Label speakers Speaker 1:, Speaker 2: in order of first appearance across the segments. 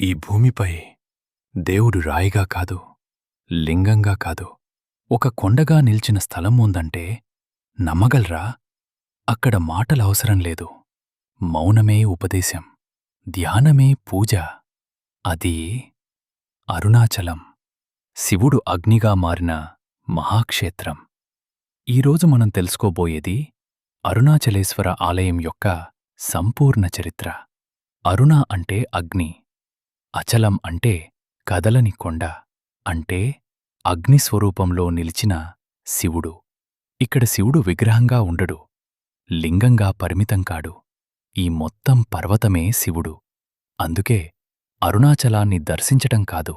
Speaker 1: ఈ భూమిపై దేవుడు రాయిగా కాదు లింగంగా కాదు ఒక కొండగా నిల్చిన స్థలం ఉందంటే నమ్మగలరా? అక్కడ మాటలవసరం లేదు. మౌనమే ఉపదేశం ధ్యానమే పూజ. అది అరుణాచలం శివుడు అగ్నిగా మారిన మహాక్షేత్రం. ఈరోజు మనం తెలుసుకోబోయేది అరుణాచలేశ్వర ఆలయం యొక్క సంపూర్ణ చరిత్ర. అరుణ అంటే అగ్ని. అచలం అంటే కదలని కొండ అంటే అగ్నిస్వరూపంలో నిలిచిన శివుడు. ఇక్కడ శివుడు విగ్రహంగా ఉండడు లింగంగా పరిమితం కాడు. ఈ మొత్తం పర్వతమే శివుడు. అందుకే అరుణాచలాన్ని దర్శించటం కాదు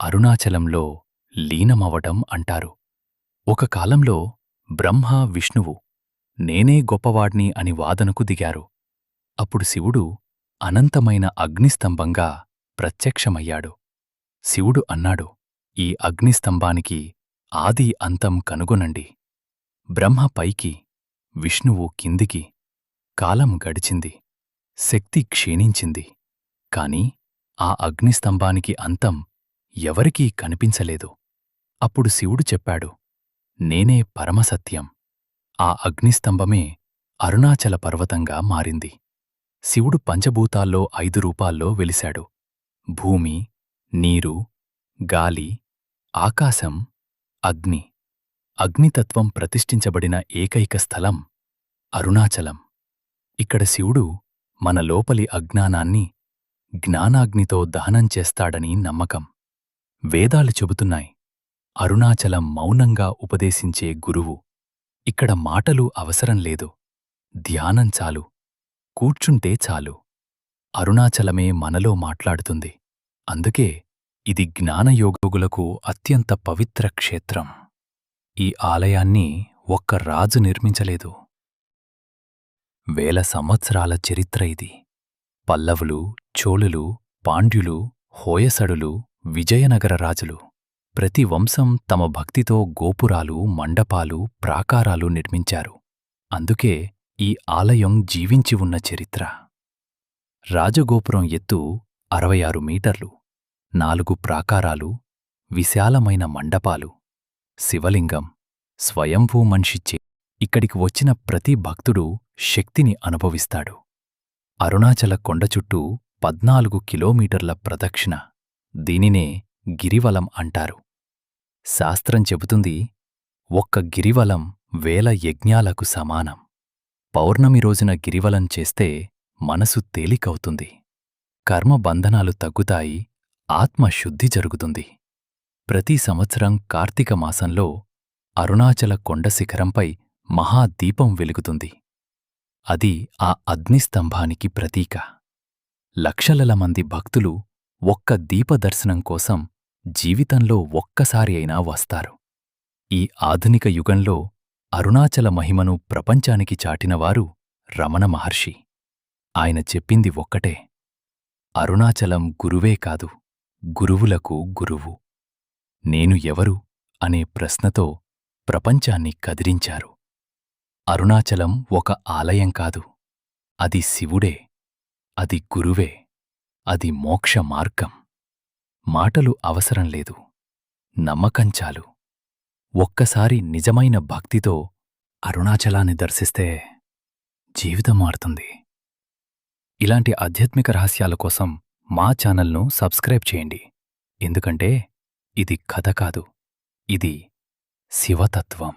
Speaker 1: అరుణాచలంలో లీనమవటం అంటారు. ఒక కాలంలో బ్రహ్మ విష్ణువు నేనే గొప్పవాడ్ని అని వాదనకు దిగారు. అప్పుడు శివుడు అనంతమైన అగ్నిస్తంభంగా ప్రత్యక్షమయ్యాడు. శివుడు అన్నాడు ఈ అగ్నిస్తంభానికి ఆది అంతం కనుగొనండి. బ్రహ్మ పైకి విష్ణువు కిందికి కాలం గడిచింది శక్తి క్షీణించింది. కాని ఆ అగ్నిస్తంభానికి అంతం ఎవరికీ కనిపించలేదు. అప్పుడు శివుడు చెప్పాడు నేనే పరమసత్యం. ఆ అగ్నిస్తంభమే అరుణాచల పర్వతంగా మారింది. శివుడు పంచభూతాల్లో ఐదు రూపాల్లో వెలిశాడు. భూమి నీరు గాలి ఆకాశం అగ్ని. అగ్నితత్వం ప్రతిష్ఠించబడిన ఏకైక స్థలం అరుణాచలం. ఇక్కడ శివుడు మన లోపలి అజ్ఞానాన్ని జ్ఞానాగ్నితో దహనం చేస్తాడని నమ్మకం. వేదాలు చెబుతున్నాయి. అరుణాచలం మౌనంగా ఉపదేశించే గురువు. ఇక్కడ మాటలు అవసరం లేదు. ధ్యానం చాలు. కూర్చుంటే చాలు. అరుణాచలమే మనలో మాట్లాడుతుంది. అందుకే ఇది జ్ఞానయోగులకు అత్యంత పవిత్ర క్షేత్రం. ఈ ఆలయాన్ని ఒక్క రాజు నిర్మించలేదు. వేల సంవత్సరాల చరిత్ర ఇది. పల్లవులు చోళులు పాండ్యులు హోయసడులు విజయనగర రాజులు. ప్రతి వంశం తమ భక్తితో గోపురాలు మండపాలు ప్రాకారాలు నిర్మించారు. అందుకే ఈ ఆలయం జీవించి ఉన్న చరిత్ర. రాజగోపురం ఎత్తు అరవై ఆరు మీటర్లు నాలుగు ప్రాకారాలు విశాలమైన మండపాలు. శివలింగం స్వయంభూ మనిషిచ్చే ఇక్కడికి వచ్చిన ప్రతి భక్తుడు శక్తిని అనుభవిస్తాడు. అరుణాచల కొండ చుట్టూ పద్నాలుగు కిలోమీటర్ల ప్రదక్షిణ దీనినే గిరివలం అంటారు. శాస్త్రం చెబుతుంది ఒక్క గిరివలం వేల యజ్ఞాలకు సమానం. పౌర్ణమి రోజున గిరివలం చేస్తే మనసు తేలికవుతుంది. కర్మబంధనాలు తగ్గుతాయి ఆత్మశుద్ధి జరుగుతుంది. ప్రతి సంవత్సరం కార్తీక మాసంలో అరుణాచల కొండ శిఖరంపై మహాదీపం వెలుగుతుంది. అది ఆ అగ్నిస్తంభానికి ప్రతీక. లక్షలల మంది భక్తులు ఒక్క దీపదర్శనం కోసం జీవితంలో ఒక్కసారి అయినా వస్తారు. ఈ ఆధునిక యుగంలో అరుణాచల మహిమను ప్రపంచానికి చాటినవారు రమణ మహర్షి. ఆయన చెప్పింది ఒక్కటే. అరుణాచలం గురువే కాదు గురువులకు గురువు. నేను ఎవరు? అనే ప్రశ్నతో ప్రపంచాన్ని కదిరించారు అరుణాచలం ఒక ఆలయం కాదు. అది శివుడే అది గురువే అది మోక్ష మార్గం. మాటలు అవసరం లేదు నమ్మకం చాలు. ఒక్కసారి నిజమైన భక్తితో అరుణాచలాన్ని దర్శిస్తే జీవితం మారుతుంది. ఇలాంటి ఆధ్యాత్మిక రహస్యాల కోసం మా ఛానల్ను సబ్స్క్రైబ్ చేయండి. ఎందుకంటే ఇది కథ కాదు ఇది శివతత్వం.